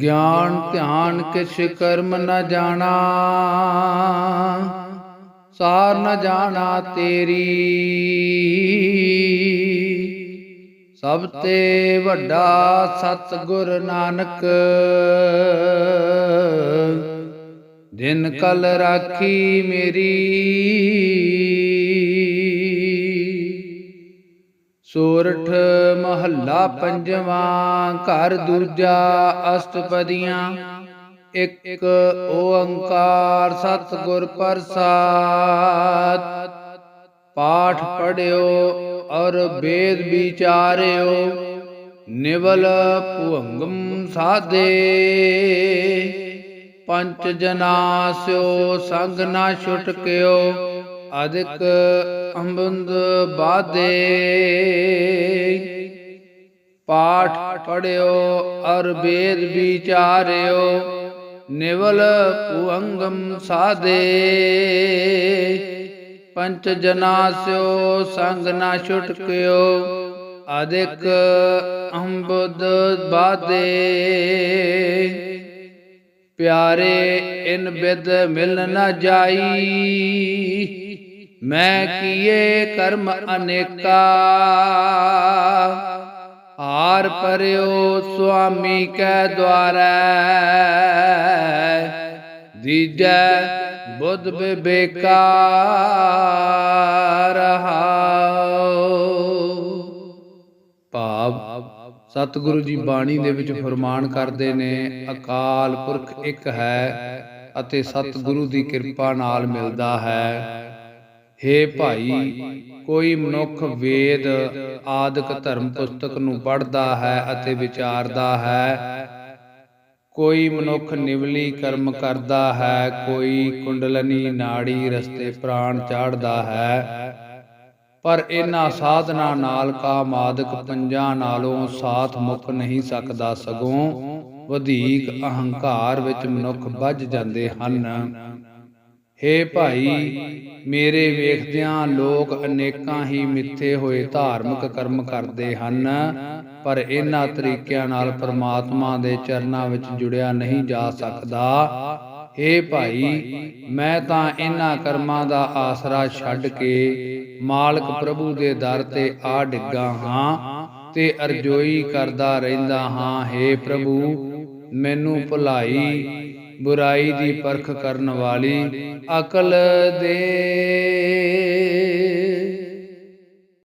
ਗਿਆਨ ਧਿਆਨ ਕਿਛ ਕਰਮ ਨ ਜਾਣਾ। ਸਾਰ ਨ ਜਾਣਾ ਤੇਰੀ। ਸਭ ਤੇ ਵੱਡਾ ਸਤਿਗੁਰ ਨਾਨਕ। ਦਿਨ ਕਲ ਰਾਖੀ ਮੇਰੀ। ਸੋਰਠ ਮਹੱਲਾ ਪੰਜਵਾਂ, ਘਰ ਦੂਜਾ ਅਸ਼ਟਪਦੀਆਂ। ਇੱਕ ਓੰਕਾਰ ਸਤਿਗੁਰ ਪ੍ਰਸਾਦ। ਪਾਠ ਪੜਿਓ ਔਰ ਵੇਦ ਵਿਚਾਰਿਓ, ਨਿਵਲ ਭੁੰਗਮ ਸਾਦੇ ਪੰਚ ਜਨਾ ਸਿਓ, ਸੰਗ ਨਾ ਛੁਟਕਿਓ ਅਦਿਕ ਅੰਬੰਦ ਬਾਦੇ ਪਾਠ ਪੜਿਓ ਅਰ ਵੇਦ ਵਿਚਾਰਿਓ, ਨਿਵਲ ਪੁਅੰਗਮ ਸਾਦੇ। ਪੰਚ ਜਨਾ ਸਿਓ, ਸੰਗ ਨਾ ਛੁਟਕਿਓ ਅਦਿਕ ਅੰਬੁਦ ਬਾਦੇ। ਪਿਆਰੇ, ਇਨ ਬਿਦ ਮਿਲ ਨਾ ਜਾਈ। ਮੈਂ ਕੀਏ ਕਰਮ ਅਨੇਕਾ। ਹਾਰ ਪਰਿਓ ਸੁਆਮੀ ਕੈ ਦਵਾਰੈ ਦੀਜੈ ਬੁੱਧ ਬਿਬੇਕਾ ਰਹਾਉ ਭਾਵ ਸਤਿਗੁਰੂ ਜੀ ਬਾਣੀ ਦੇ ਵਿੱਚ ਫਰਮਾਨ ਕਰਦੇ ਨੇ ਅਕਾਲ ਪੁਰਖ ਇੱਕ ਹੈ ਅਤੇ ਸਤਿਗੁਰੂ ਦੀ ਕਿਰਪਾ ਨਾਲ ਮਿਲਦਾ ਹੈ। ਹੇ ਭਾਈ, ਕੋਈ ਮਨੁੱਖ ਵੇਦ, ਆਦਿਕ ਧਰਮ ਪੁਸਤਕ ਨੂੰ ਪੜ੍ਹਦਾ ਹੈ ਅਤੇ ਵਿਚਾਰਦਾ ਹੈ। ਕੋਈ ਮਨੁੱਖ ਨਿਵਲੀ ਕਰਮ ਕਰਦਾ ਹੈ, ਕੋਈ ਕੁੰਡਲਨੀ ਨਾੜੀ ਰਸਤੇ ਪ੍ਰਾਣ ਚਾੜਦਾ ਹੈ। ਪਰ ਇਹਨਾਂ ਸਾਧਨਾ ਨਾਲ ਕਾਮ ਆਦਿਕ ਪੰਜਾਂ ਨਾਲੋਂ ਸਾਥ ਮੁੱਕ ਨਹੀਂ ਸਕਦਾ, ਸਗੋਂ ਵਧੇਕ ਅਹੰਕਾਰ ਵਿੱਚ ਮਨੁੱਖ ਵੱਜ ਜਾਂਦੇ ਹਨ। ਹੇ ਭਾਈ, ਮੇਰੇ ਵੇਖਦਿਆਂ ਲੋਕ ਅਨੇਕਾਂ ਹੀ ਮਿੱਥੇ ਹੋਏ ਧਾਰਮਿਕ ਕਰਮ ਕਰਦੇ ਹਨ, ਪਰ ਇਹਨਾਂ ਤਰੀਕਿਆਂ ਨਾਲ ਪਰਮਾਤਮਾ ਦੇ ਚਰਨਾਂ ਵਿੱਚ ਜੁੜਿਆ ਨਹੀਂ ਜਾ ਸਕਦਾ। ਹੇ ਭਾਈ, ਮੈਂ ਤਾਂ ਇਹਨਾਂ ਕਰਮਾਂ ਦਾ ਆਸਰਾ ਛੱਡ ਕੇ ਮਾਲਕ ਪ੍ਰਭੂ ਦੇ ਦਰ ਤੇ ਆ ਡਿੱਗਾ ਹਾਂ ਤੇ ਅਰਜ਼ੋਈ ਕਰਦਾ ਰਹਿੰਦਾ ਹਾਂ। ਹੇ ਪ੍ਰਭੂ, ਮੈਨੂੰ ਭੁਲਾਈ ਬੁਰਾਈ ਦੀ ਪਰਖ ਕਰਨ ਵਾਲੀ ਅਕਲ ਦੇ